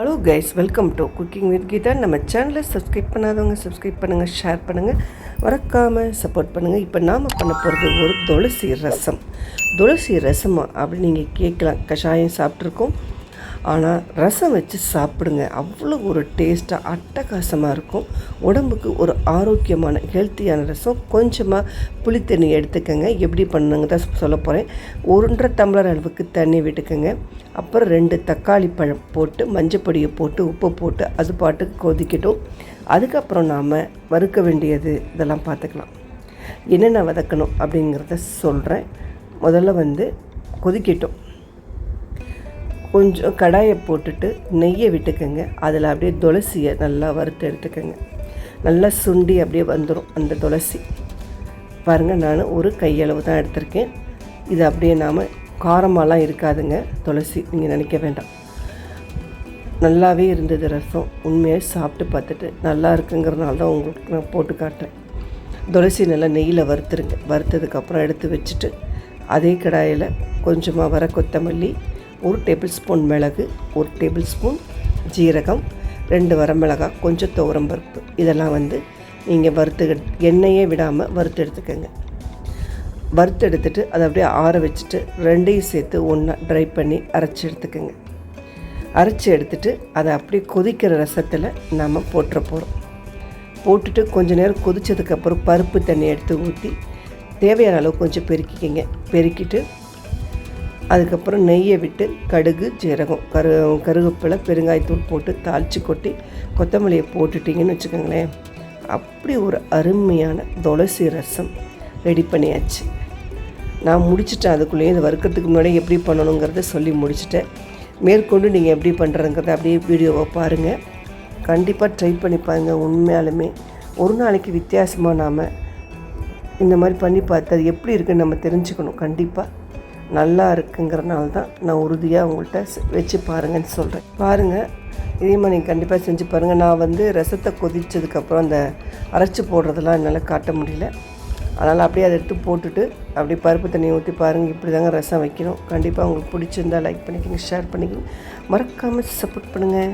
Hello guys welcome to cooking with Geetha நம்ம சேனலை subscribe பண்ணாதவங்க சப்ஸ்கிரைப் பண்ணுங்கள் ஷேர் பண்ணுங்கள் மறக்காமல் சப்போர்ட் பண்ணுங்கள் இப்போ நாம் பண்ண போகிறது ஒரு துளசி ரசம். துளசி ரசமா அப்படின்னு நீங்கள் கேட்கலாம் கஷாயம் சாப்பிட்ருக்கோம் ஆனால் ரசம் வச்சு சாப்பிடுங்க. அவ்வளோ ஒரு டேஸ்ட்டாக அட்டகாசமாக இருக்கும். உடம்புக்கு ஒரு ஆரோக்கியமான ஹெல்த்தியான ரசம். கொஞ்சமாக புளித்தண்ணி எடுத்துக்கோங்க. எப்படி பண்ணுங்க தான் சொல்ல போகிறேன் ஒன்றரை டம்ளர் அளவுக்கு தண்ணி விட்டுக்கோங்க. அப்புறம் ரெண்டு தக்காளி பழம் போட்டு மஞ்சப்பொடியை போட்டு உப்பு போட்டு அது பாட்டுக்கு கொதிக்கட்டும். அதுக்கப்புறம் நாம் வறுக்க வேண்டியது இதெல்லாம் பார்த்துக்கலாம். என்னென்ன வதக்கணும் அப்படிங்கிறத சொல்கிறேன் முதல்ல வந்து கொதிக்கட்டும். கொஞ்சம் கடாயை போட்டுட்டு நெய்யை விட்டுக்கோங்க. அதில் அப்படியே துளசியை நல்லா வறுத்து எடுத்துக்கோங்க. நல்லா சுண்டி அப்படியே வந்துடும் அந்த துளசி. பாருங்கள் நான் ஒரு கையளவு தான் எடுத்திருக்கேன். இது அப்படியே நாம் காரமாலாம் இருக்காதுங்க துளசி. நீங்கள் நினைக்க வேண்டாம். நல்லாவே இருந்தது ரசம். உண்மையாக சாப்பிட்டு பார்த்துட்டு நல்லா இருக்குங்கிறதுனால தான் உங்களுக்கு நான் போட்டு காட்டுறேன். துளசி நல்லா நெய்யில் வறுத்துருங்க. வறுத்ததுக்கப்புறம் எடுத்து வச்சுட்டு அதே கடாயில் கொஞ்சமாக வர கொத்தமல்லி ஒரு டேபிள் ஸ்பூன் மிளகு ஒரு டேபிள் ஸ்பூன் ஜீரகம் ரெண்டு வரமிளகாய் கொஞ்சம் துவரம் பருப்பு. இதெல்லாம் வந்து நீங்கள் வறுத்து எண்ணெயே விடாமல் வறுத்து எடுத்துக்கோங்க. வறுத்து எடுத்துட்டு அதை அப்படியே ஆற வச்சுட்டு ரெண்டையும் சேர்த்து ஒன்றா ட்ரை பண்ணி அரைச்சி எடுத்துக்கோங்க. அரைச்சி எடுத்துட்டு அதை அப்படியே கொதிக்கிற ரசத்தில் நாம் போட்டுற போகிறோம் போட்டுட்டு கொஞ்சம் நேரம் கொதித்ததுக்கப்புறம் பருப்பு தண்ணி எடுத்து ஊற்றி தேவையான அளவு கொஞ்சம் பெருக்கிக்கிங்க. பெருக்கிட்டு அதுக்கப்புறம் நெய்யை விட்டு கடுகு ஜீரகம் கரு கருவேப்பிலை பெருங்காயத்தூள் போட்டு தாளித்து கொட்டி கொத்தமல்லியை போட்டுட்டிங்கன்னு வச்சுக்கோங்களேன். அப்படி ஒரு அருமையான துளசி ரசம் ரெடி பண்ணியாச்சு. நான் முடிச்சிட்டேன். அதுக்குள்ளேயே இந்த வறுக்கிறதுக்கு முன்னாடி எப்படி பண்ணணுங்கிறத சொல்லி முடிச்சுட்டேன். மேற்கொண்டு நீங்கள் எப்படி பண்ணுறதுங்கிறத அப்படியே வீடியோவை பாருங்கள் கண்டிப்பாக ட்ரை பண்ணி பாருங்கள் உண்மையாலுமே ஒரு நாளைக்கு வித்தியாசமாக நாம் இந்த மாதிரி பண்ணி பார்த்து அது எப்படி இருக்குன்னு நம்ம தெரிஞ்சுக்கணும். கண்டிப்பாக நல்லா இருக்குங்கிறனால தான் நான் உறுதியாக உங்கள்கிட்ட வச்சு பாருங்கன்னு சொல்கிறேன் பாருங்கள் இதே மாதிரி நீங்கள் கண்டிப்பாக செஞ்சு பாருங்கள் நான் வந்து ரசத்தை கொதித்ததுக்கப்புறம் அந்த அரைச்சி போடுறதெல்லாம் என்னால் காட்ட முடியல. அதனால் அப்படியே அதை எடுத்து போட்டுட்டு அப்படியே பருப்பு தண்ணியை ஊற்றி பாருங்கள் இப்படி தாங்க ரசம் வைக்கணும். கண்டிப்பாக உங்களுக்கு பிடிச்சிருந்தா லைக் பண்ணிக்கோங்க ஷேர் பண்ணிக்கோங்க. மறக்காமல் சப்போர்ட் பண்ணுங்கள்